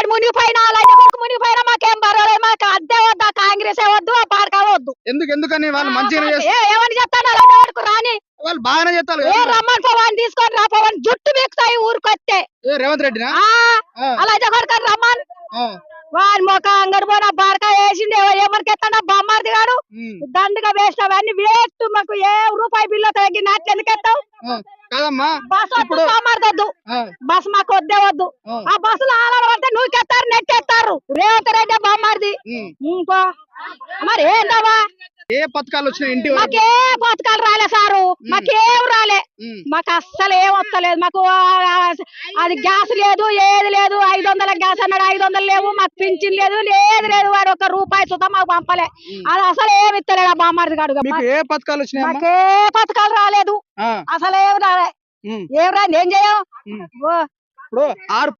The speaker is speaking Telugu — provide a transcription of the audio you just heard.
వాడు మునిగిపోయినా లైట్ కొడుకు మునిగిపోయినా మాకేం పర్వాలేదు. మాకు అద్దె వద్దు కాంగ్రెస్ వద్దు ఆ పాడక వద్దు. ఎందుకు ఎందుకని వాళ్ళు ఏ- ఏమని చెప్తాను లైట్ కొడుకు రాని. వాళ్ళు బాగానే చేస్తారు ఏ. రమ్మని పవన్ తీసుకొని రా పవన్ జుట్టు బీక్తాయి ఊరికొస్తే రేవంత్ ఆ, అలా కొడుకు రమ్మన్. వాడి మొక్క అంగడి పోయిన బారక ఎత్తాడా బామ్మార్ది గాడు దండగా వేస్ట్ అవన్నీ వేస్ట్ మాకు ఏ రూపాయి బిల్లు తగ్గిన ఎందుకు ఎత్తావు? ఆ. కాదమ్మా బస్ ఇప్పుడు బామ్మార్దొద్దు బస్ మాకు వద్దే వద్దు. ఆ, బస్సులు ఆధార పడితే నూకెత్తారు నెట్టేస్తారు రేవంత్ రెడ్డి బామ్మార్ది. ఇంకో. మరి ఏందవ్వా? ఏ పథకాలు వచ్చినాయి ఇంటి మాకే పథకాలు రాలే సారు. మాకేం రాలే. మాకు అస్సలు ఏం వస్తలేదు. మాకు అది గ్యాస్ లేదు ఏది లేదు. గ్యాస్ అన్నాడు ఐదు వందలు లేవు మాకు పింఛన్ లేదు ఏది లేదు వాడు ఒక రూపాయి సుతా మాకు పంపలే. అది అసలు ఏమి ఇస్తలేడు ఆ మీకు ఏ పథకాలు మాకే పథకాలు రాలేదు. అసలు ఏం రాలే ఏం రాదు ఏం చేయం? ఉమ్. ఓ. ఇప్పుడు ఆరు